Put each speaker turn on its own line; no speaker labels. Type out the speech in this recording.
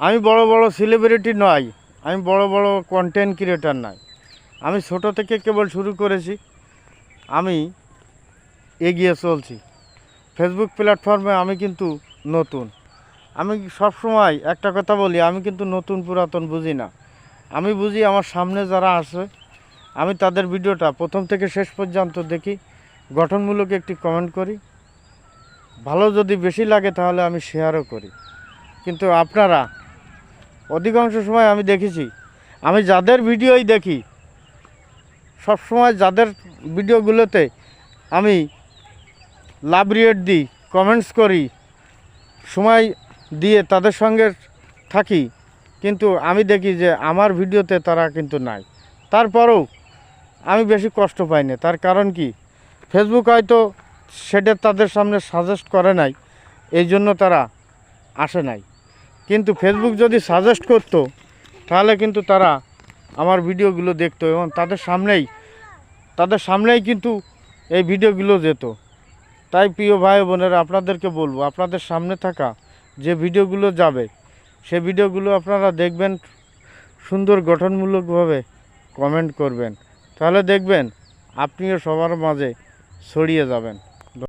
আমি বড় বড় সেলিব্রিটি নয়, আমি বড় বড় কন্টেন্ট ক্রিয়েটার নয়। আমি ছোট থেকে কেবল শুরু করেছি, আমি এগিয়ে চলছি। ফেসবুক প্ল্যাটফর্মে আমি কিন্তু নতুন। আমি সব সময় একটা কথা বলি, আমি কিন্তু নতুন পুরাতন বুঝি না। আমি বুঝি আমার সামনে যারা আসে আমি তাদের ভিডিওটা প্রথম থেকে শেষ পর্যন্ত দেখি, গঠনমূলক একটি কমেন্ট করি। ভালো যদি বেশি লাগে তাহলে আমি শেয়ারও করি। কিন্তু আপনারা অধিকাংশ সময় আমি দেখেছি। আমি যাদের ভিডিওই দেখি, সব সময় যাদের ভিডিওগুলোতে আমি লাভ রিয়েট দিই কমেন্টস করি, সময় দিয়ে তাদের সঙ্গে থাকি, কিন্তু আমি দেখি যে আমার ভিডিওতে তারা কিন্তু নাই। তারপরেও আমি বেশি কষ্ট পাই না। তার কারণ কি? ফেসবুক হয়তো সেটা তাদের সামনে সাজেস্ট করে নাই, এই জন্য তারা আসে নাই। কিন্তু ফেসবুক যদি সাজেস্ট করতো, তাহলে কিন্তু তারা আমার ভিডিওগুলো দেখতো এবং তাদের সামনেই তাদের সামনেই কিন্তু এই ভিডিওগুলো যেত। তাই প্রিয় ভাই বোনেরা, আপনাদেরকে বলব, আপনাদের সামনে থাকা যে ভিডিওগুলো যাবে, সে ভিডিওগুলো আপনারা দেখবেন, সুন্দর গঠনমূলকভাবে কমেন্ট করবেন। তাহলে দেখবেন, আপনিও সবার মাঝে ছড়িয়ে যাবেন।